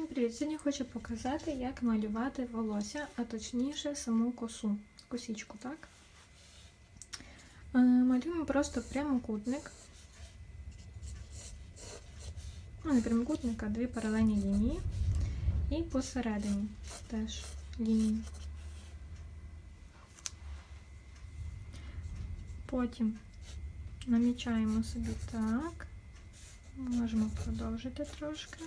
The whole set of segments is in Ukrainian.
Всім привіт! Сьогодні хочу показати, як малювати волосся, а точніше саму косу, косічку, так? Е, Малюємо просто прямокутник. Ну, не прямокутник, а дві паралельні лінії. І посередині теж лінії. Потім намічаємо собі так. Можемо продовжити трошки.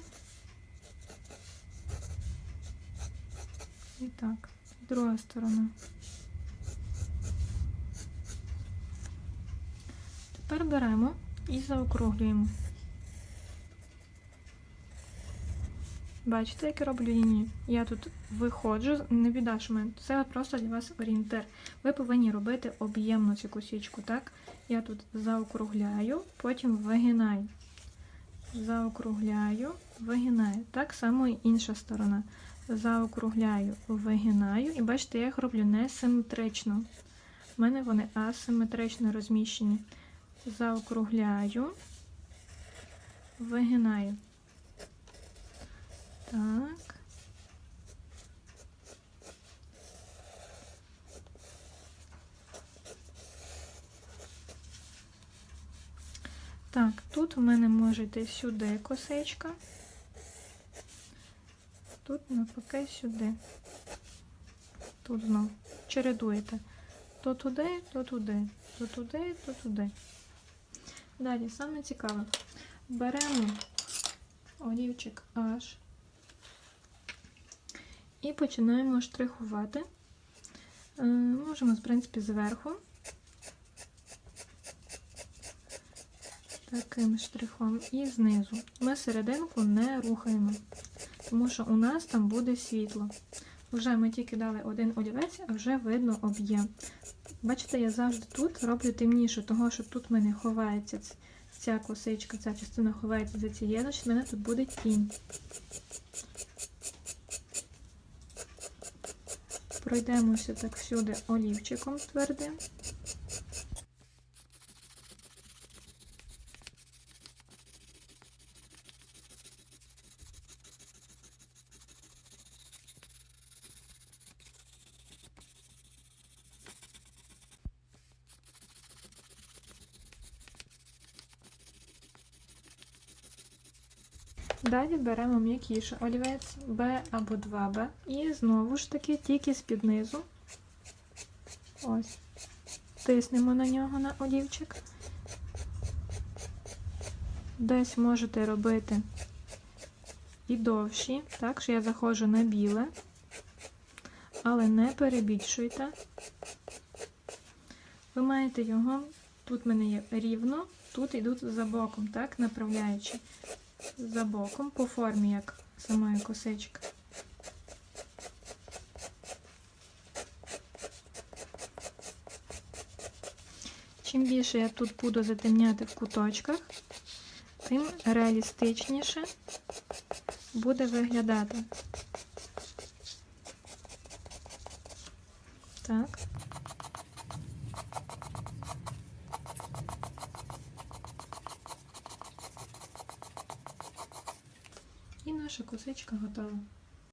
І так, друга сторона. Тепер беремо і заокруглюємо. Бачите, як я роблю лінію? Я тут виходжу, не біда, що мене. Це просто для вас орієнтир. Ви повинні робити об'ємну цю косічку, так? Я тут заокругляю, потім вигинаю. Заокругляю, вигинаю. Так само і інша сторона. Заокругляю, вигинаю. І бачите, я їх роблю несиметрично. У мене вони асиметрично розміщені. Заокругляю, вигинаю. Так. Так, тут у мене може йти сюди косичка. Тут навпаки сюди. Тут знов. Чередуєте. То туди, то туди, то туди, то туди. Далі, саме цікаве. Беремо олівчик H і починаємо штрихувати. Е, Можемо, в принципі, зверху. Таким штрихом і знизу. Ми серединку не рухаємо, тому що у нас там буде світло. Вже ми тільки дали один олівець, а вже видно об'єм. Бачите, я завжди тут роблю темніше, того що тут в мене ховається ця косичка, ця частина ховається за цією, значить в мене тут буде тінь. Пройдемося так всюди олівчиком твердим. Далі беремо м'якіший олівець B або 2B і знову ж таки тільки з-під низу. Ось. Тиснемо на нього на олівчик. Десь можете робити і довші, так що я заходжу на біле, але не перебільшуйте. Ви маєте його, тут в мене є рівно, тут йдуть за боком, так, направляючи за боком по формі, як самої косички. Чим більше я тут буду затемняти в куточках, тим реалістичніше буде виглядати. Так. Наша косичка готова.